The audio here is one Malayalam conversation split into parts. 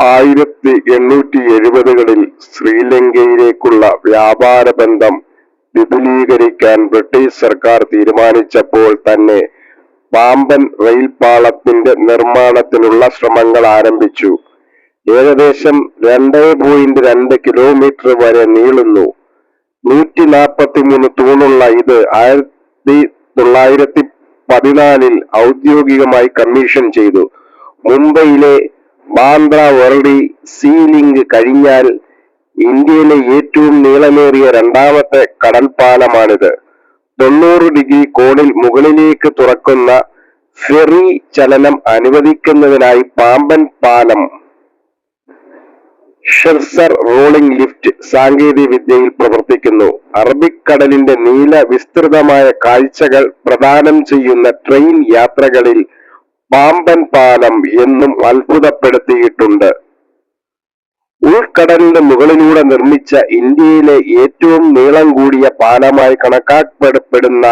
ആയിരത്തി എണ്ണൂറ്റി എഴുപതുകളിൽ ശ്രീലങ്കയിലേക്കുള്ള വ്യാപാര ബന്ധം വിപുലീകരിക്കാൻ ബ്രിട്ടീഷ് സർക്കാർ തീരുമാനിച്ചപ്പോൾ തന്നെ പാമ്പൻ റെയിൽപാളത്തിന്റെ നിർമ്മാണത്തിനുള്ള ശ്രമങ്ങൾ ആരംഭിച്ചു. ഏകദേശം രണ്ടേ പോയിന്റ് രണ്ട് കിലോമീറ്റർ വരെ നീളുന്നു. നൂറ്റി നാൽപ്പത്തി മൂന്ന് തൂണുള്ള ഇത് ആയിരത്തി തൊള്ളായിരത്തി പതിനാലിൽ ഔദ്യോഗികമായി കമ്മീഷൻ ചെയ്തു. മുംബൈയിലെ ബാന്ദ്ര വർളി സീലിംഗ് കഴിഞ്ഞാൽ ഇന്ത്യയിലെ ഏറ്റവും നീളമേറിയ രണ്ടാമത്തെ കടൽപ്പാലമാണിത്. തൊണ്ണൂറ് ഡിഗ്രി കോണിൽ മുകളിലേക്ക് തുറക്കുന്ന ഫെറി ചലനം അനുവദിക്കുന്നതിനായി പാമ്പൻ പാലം ഷെർസർ റോളിംഗ് ലിഫ്റ്റ് സാങ്കേതിക വിദ്യയിൽ പ്രവർത്തിക്കുന്നു. അറബിക്കടലിന്റെ നീല വിസ്തൃതമായ കാഴ്ചകൾ പ്രദാനം ചെയ്യുന്ന ട്രെയിൻ യാത്രകളിൽ പാമ്പൻ പാലം എന്നും അത്ഭുതപ്പെടുത്തിയിട്ടുണ്ട്. ഉൾക്കടലിന്റെ മുകളിലൂടെ നിർമ്മിച്ച ഇന്ത്യയിലെ ഏറ്റവും നീളം കൂടിയ പാലമായി കണക്കാക്കപ്പെടുന്ന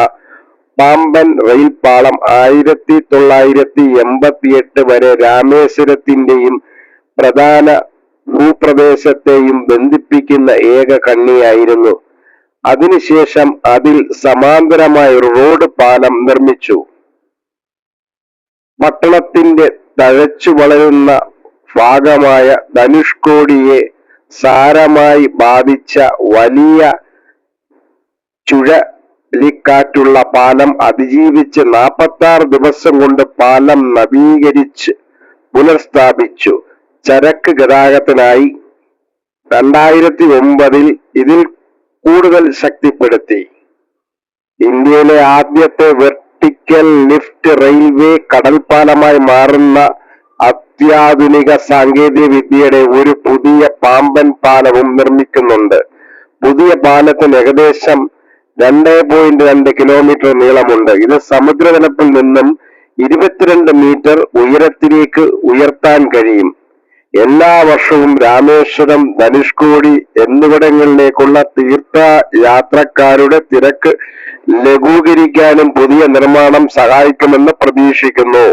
പാമ്പൻ റെയിൽ പാലം ആയിരത്തി തൊള്ളായിരത്തി എൺപത്തിയെട്ട് വരെ രാമേശ്വരത്തിന്റെയും പ്രധാന ഭൂപ്രദേശത്തെയും ബന്ധിപ്പിക്കുന്ന ഏക കണ്ണിയായിരുന്നു. അതിനുശേഷം അതിൽ സമാന്തരമായ ഒരു റോഡ് പാലം നിർമ്മിച്ചു. പട്ടണത്തിന്റെ തഴച്ചു വളരുന്ന ഭാഗമായ ധനുഷ്കോടിയെ സാരമായി ബാധിച്ച വലിയ ചുഴലിക്കാറ്റുള്ള പാലം അതിജീവിച്ച് നാൽപ്പത്താറ് ദിവസം കൊണ്ട് പാലം നവീകരിച്ച് പുനഃസ്ഥാപിച്ചു. ചരക്ക് ഗതാഗതത്തിനായി രണ്ടായിരത്തി ഒമ്പതിൽ ഇതിൽ കൂടുതൽ ശക്തിപ്പെടുത്തി. ഇന്ത്യയിലെ ആദ്യത്തെ വെർട്ടിക്കൽ ലിഫ്റ്റ് റെയിൽവേ കടൽപ്പാലമായി മാറുന്ന അത്യാധുനിക സാങ്കേതിക വിദ്യയുടെ ഒരു പുതിയ പാമ്പൻ പാലവും നിർമ്മിക്കുന്നുണ്ട്. പുതിയ പാലത്തിന് ഏകദേശം രണ്ടേ പോയിന്റ് രണ്ട് കിലോമീറ്റർ നീളമുണ്ട്. ഇത് സമുദ്രതലത്തിൽ നിന്നും ഇരുപത്തിരണ്ട് മീറ്റർ ഉയരത്തിലേക്ക് ഉയർത്താൻ കഴിയും. എല്ലാ വർഷവും രാമേശ്വരം, ധനുഷ്കോടി എന്നിവിടങ്ങളിലേക്കുള്ള തീർത്ഥ യാത്രക്കാരുടെ തിരക്ക് ലഘൂകരിക്കാനും പുതിയ നിർമ്മാണം സഹായിക്കുമെന്ന് പ്രതീക്ഷിക്കുന്നു.